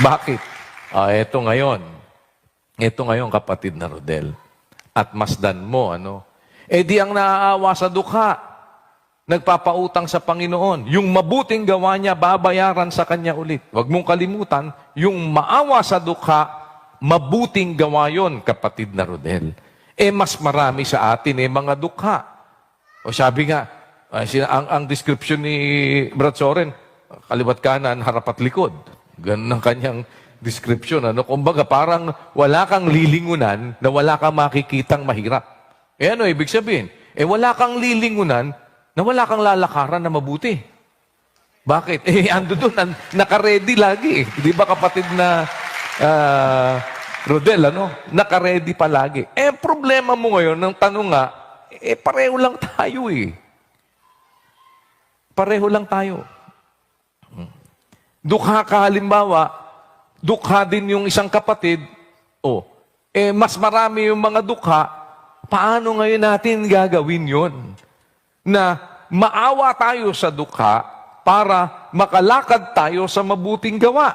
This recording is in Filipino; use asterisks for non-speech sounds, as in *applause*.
Bakit? Ah, eto ngayon. Ito ngayon, kapatid na Rodel. At masdan mo, ano? Eh di ang naaawa sa dukha, nagpapautang sa Panginoon. Yung mabuting gawa niya, babayaran sa kanya ulit. Huwag mong kalimutan, yung maawa sa dukha, mabuting gawa yon, kapatid na Rodel. Eh mas marami sa atin eh mga dukha. O sabi nga, sina- ang, ang description ni Brad Soren, kaliwat kanan, harap at likod. Ganun ang kanyang description. Ano? Kumbaga, parang wala kang lilingunan na wala kang makikitang mahirap. Eh ano ibig sabihin? Eh wala kang lilingunan na wala kang lalakaran na mabuti. Bakit? *laughs* Eh, ando doon, an- nakaredy lagi. Di ba kapatid na ah, Rodel, ano? Nakaredy palagi. Eh, problema mo ngayon, ng tanong nga, eh, pareho lang tayo eh. Pareho lang tayo. Dukha ka halimbawa, dukha din yung isang kapatid, oh, eh, mas marami yung mga dukha, paano ngayon natin gagawin yon? Na maawa tayo sa dukha para makalakad tayo sa mabuting gawa.